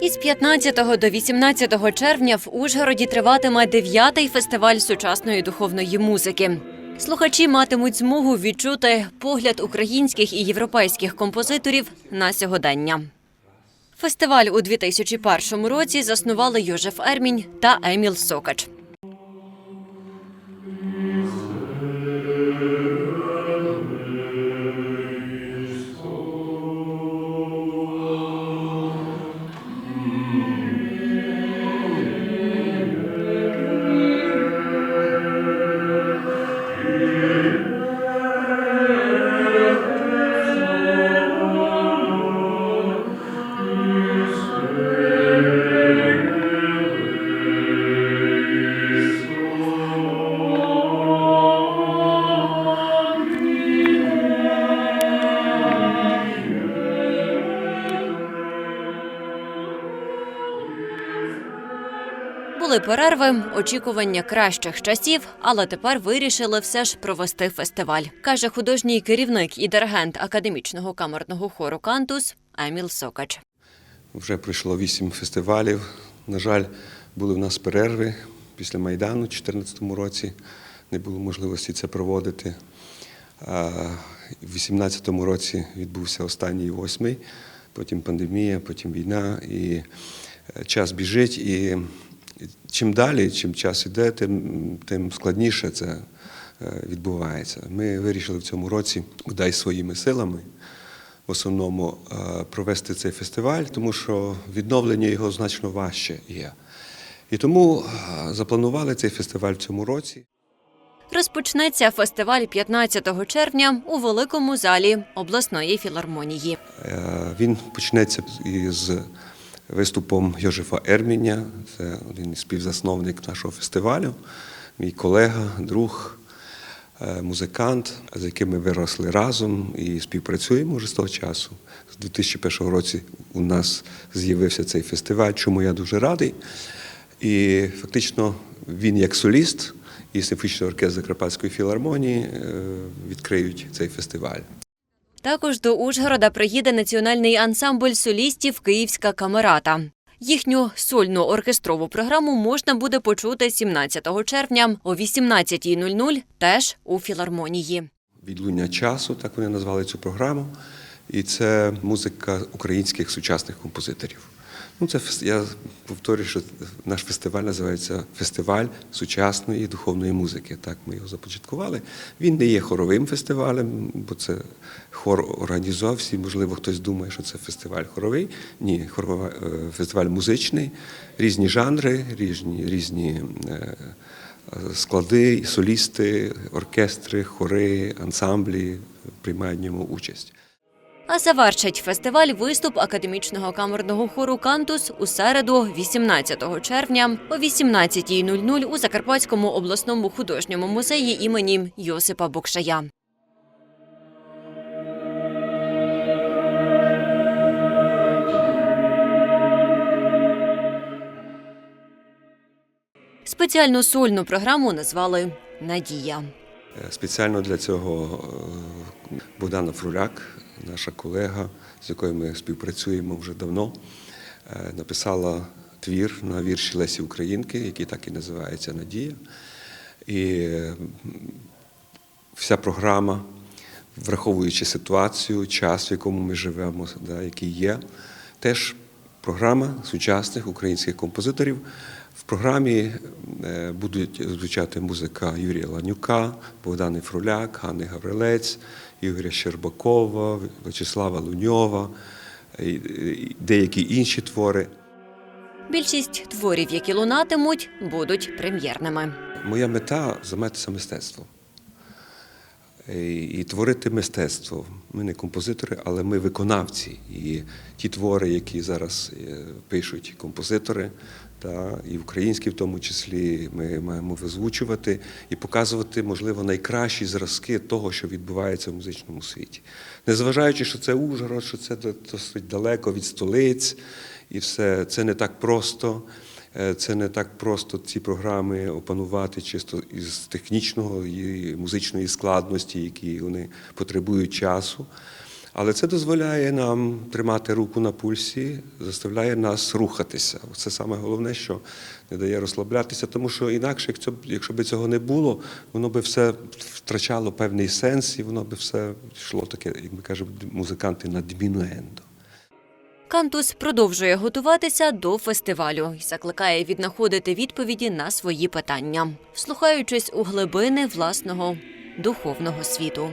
Із 15 до 18 червня в Ужгороді триватиме 9-й фестиваль сучасної духовної музики. Слухачі матимуть змогу відчути погляд українських і європейських композиторів на сьогодення. Фестиваль у 2001 році заснували Йожеф Ермінь та Еміл Сокач. Були перерви, очікування кращих часів, але тепер вирішили все ж провести фестиваль, каже художній керівник і диригент академічного камерного хору Кантус Еміл Сокач. Вже пройшло вісім фестивалів. На жаль, були в нас перерви після Майдану у 2014 році. Не було можливості це проводити. В 2018 році відбувся останній восьмий, потім пандемія, потім війна, і е, час біжить. І чим далі, чим час іде, тим, тим складніше це е, відбувається. Ми вирішили в цьому році, бодай своїми силами, в основному е, провести цей фестиваль, тому що відновлення його значно важче є. І тому е, запланували цей фестиваль в цьому році. Розпочнеться фестиваль 15 червня у великому залі обласної філармонії. Він почнеться із виступом Йожефа Ерміня, це один із співзасновник нашого фестивалю, мій колега, друг, е, музикант, з яким ми виросли разом і співпрацюємо вже з того часу. З 2001 році у нас з'явився цей фестиваль, чому я дуже радий. І фактично він як соліст і симфонічний оркестр Закарпатської філармонії е, відкриють цей фестиваль. Також до Ужгорода приїде національний ансамбль солістів Київська камерата. Їхню сольну оркестрову програму можна буде почути 17 червня о 18.00 теж у філармонії. Відлуння часу, так вони назвали цю програму. І це музика українських сучасних композиторів. Ну, це я повторюю, що наш фестиваль називається Фестиваль сучасної духовної музики. Так ми його започаткували. Він не є хоровим фестивалем, бо це хор організував. Можливо, хтось думає, що це фестиваль хоровий. Ні, хорова, е, фестиваль музичний, різні жанри, різні, різні е, склади, солісти, оркестри, хори, ансамблі приймають в ньому участь. А завершить фестиваль виступ академічного камерного хору Кантус у середу, 18 червня о 18.00 у Закарпатському обласному художньому музеї імені Йосипа Бокшая. Спеціальну сольну програму назвали Надія. Е, Спеціально для цього е, Богдана Фруляк, наша колега, з якою ми співпрацюємо вже давно, е, написала твір на вірші Лесі Українки, який так і називається Надія. І вся програма, враховуючи ситуацію, час, в якому ми живемо, да, який є, теж програма сучасних українських композиторів. В програмі е, будуть звучати музика Юрія Ланюка, Богдани Фруляк, Ганни Гаврилець, Ігоря Щербакова, Вячеслава Луньова, деякі інші твори. Більшість творів, які лунатимуть, будуть прем'єрними. Моя мета займатися мистецтвом. І, і творити мистецтво. Ми не композитори, але ми виконавці. І ті твори, які зараз е, пишуть композитори, та, і українські в тому числі, ми маємо визвучувати і показувати, можливо, найкращі зразки того, що відбувається в музичному світі. Незважаючи, що це Ужгород, що це досить далеко від столиць, і все це не так просто. Е, Це не так просто ці програми опанувати чисто із технічного і музичної складності, які вони потребують часу. Але це дозволяє нам тримати руку на пульсі, заставляє нас рухатися. Це саме головне, що не дає розслаблятися, тому що інакше, якщо, б- цього не було, воно би все втрачало певний сенс, і воно би все йшло таке, як ми кажемо, музиканти на дмінуендо. Кантус продовжує готуватися до фестивалю і закликає віднаходити відповіді на свої питання, вслухаючись у глибини власного духовного світу.